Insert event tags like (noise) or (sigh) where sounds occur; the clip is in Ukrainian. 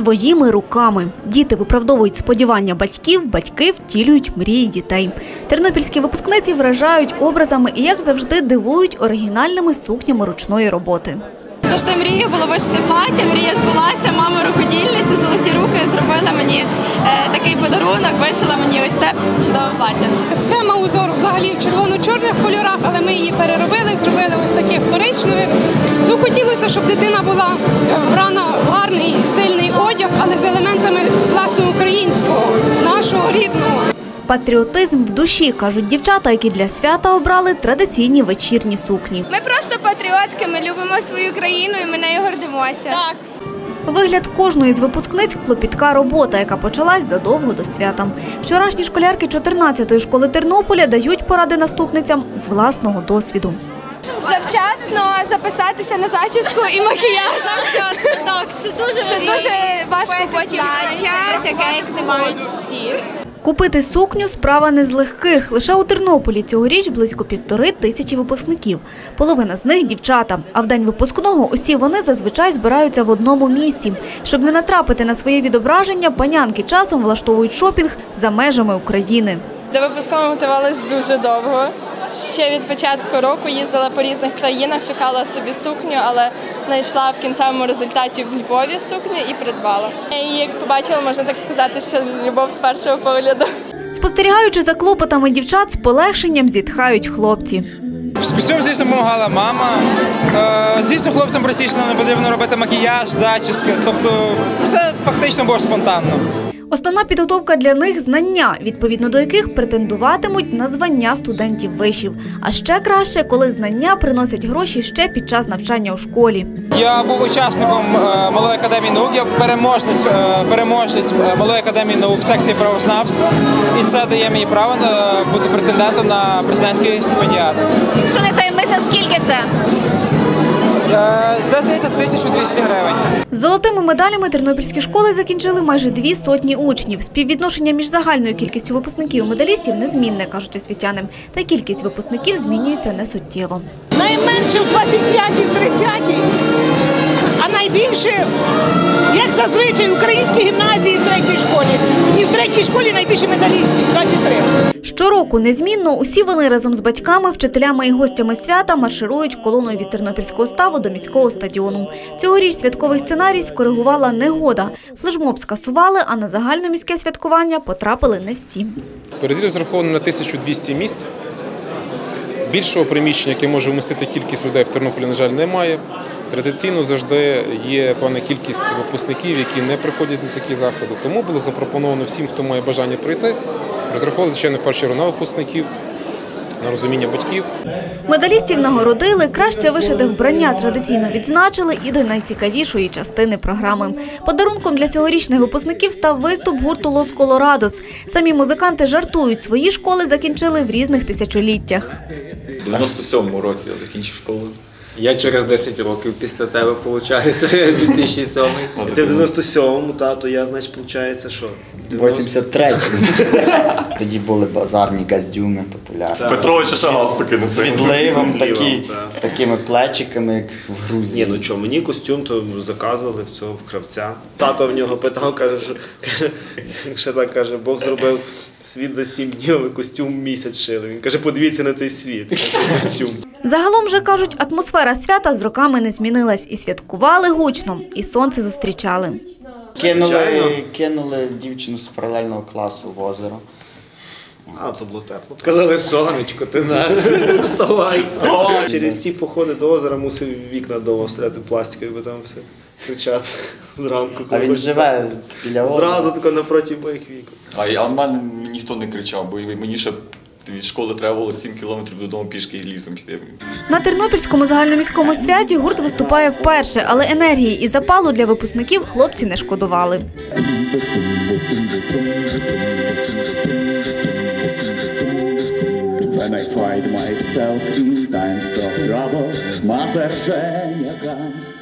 Своїми руками діти виправдовують сподівання батьків, батьки втілюють мрії дітей. Тернопільські випускниці вражають образами і, як завжди, дивують оригінальними сукнями ручної роботи. Завжди мрія було вишити плаття, мрія збулася, мама рукодільниця, золоті руки зробила мені е, такий подарунок, вишила мені ось це чудове плаття. Схема узору взагалі в червоно-чорних кольорах, але ми її переробили, зробили ось таких коричневих. Ну, хотілося, щоб дитина була е, вбрана в гарний стильний одяг, але з елементами рідного. Патріотизм в душі, кажуть дівчата, які для свята обрали традиційні вечірні сукні. Ми просто патріотки, ми любимо свою країну і ми нею гордимося. Так. Вигляд кожної з випускниць – клопітка робота, яка почалась задовго до свята. Вчорашні школярки 14-ї школи Тернополя дають поради наступницям з власного досвіду. Завчасно записатися на зачіску і макіяж. Завчасно, так, це дуже Це дуже важко потім. таке, як не мають всі. Купити сукню – справа не з легких. Лише у Тернополі цьогоріч близько півтори тисячі випускників. Половина з них – дівчата. А в день випускного усі вони зазвичай збираються в одному місці. Щоб не натрапити на своє відображення, панянки часом влаштовують шопінг за межами України. До випускного готувалась дуже довго. Ще від початку року їздила по різних країнах, шукала собі сукню, але знайшла в кінцевому результаті в Львові сукню і придбала. І як побачила, можна так сказати, що любов з першого погляду. Спостерігаючи за клопотами дівчат, з полегшенням зітхають хлопці. З костюм, звісно, допомагала мама. Е, Звісно, хлопцям простіше не потрібно робити макіяж, зачіски. Тобто все фактично було спонтанно. Основна підготовка для них – знання, відповідно до яких претендуватимуть на звання студентів вишів. А ще краще, коли знання приносять гроші ще під час навчання у школі. Я був учасником е, малої академії наук, я переможець, е, переможець е, малої академії наук секції правознавства, і це дає мені право бути претендентом на президентський стипендіат. Якщо не таємниця, скільки це? Е, Це здається 1200 гривень. З золотими медалями тернопільські школи закінчили майже дві сотні учнів. Співвідношення між загальною кількістю випускників і медалістів незмінне, кажуть освітяни. Та кількість випускників змінюється несуттєво. найменше в 25-й, в 30-й, а найбільше, як зазвичай, в українській гімназії в третій школі. І в третій школі найбільше медалістів 23. Щороку незмінно усі вони разом з батьками, вчителями і гостями свята марширують колоною від тернопільського ставу до міського стадіону. Цьогоріч святковий сценарій скоригувала негода. Флешмоб скасували, а на загальноміське святкування потрапили не всі. Перезір розрахований на 1200 місць. Більшого приміщення, яке може вмістити кількість людей в Тернополі, на жаль, немає. Традиційно завжди є певна кількість випускників, які не приходять на такі заходи. Тому було запропоновано всім, хто має бажання прийти, розраховувати, звичайно, в першу чергу на випускників, на розуміння батьків. Медалістів нагородили, краще вишите вбрання традиційно відзначили і до найцікавішої частини програми. Подарунком для цьогорічних випускників став виступ гурту Лос Колорадос. Самі музиканти жартують, свої школи закінчили в різних тисячоліттях. У 97-му році я закінчив школу. Я через 10 років після тебе, виходить, 2007. (laughs) І ти в 97-му, та, то я, значить, виходить, що? 83 (laughs) Тоді були базарні газдюми популярні. Петровича ще галстуки З носив. відливом такі, з такими плечиками, як в Ні, Грузії. ну що, мені костюм то заказували в цього в кравця. Тато в нього питав, каже, що, каже, ще так каже, Бог зробив світ за сім днів, і костюм місяць шили. Він каже, подивіться на цей світ, на цей костюм. Загалом же кажуть, атмосфера свята з роками не змінилась. І святкували гучно, і сонце зустрічали. Кинули, кинули дівчину з паралельного класу в озеро. А, то було тепло. Казали, сонечко, ти на вставай. вставай. Через ці походи до озера мусив вікна довго стріляти пластикові, бо там все кричати зранку. А він живе біля озера. Зразу тако напроти моїх вікон. А в мене ніхто не кричав, бо мені ще від школи треба було 7 кілометрів додому пішки і лісом піти. На Тернопільському загальноміському святі гурт виступає вперше, але енергії і запалу для випускників хлопці не шкодували. When I find myself in times of trouble, Mother Женя comes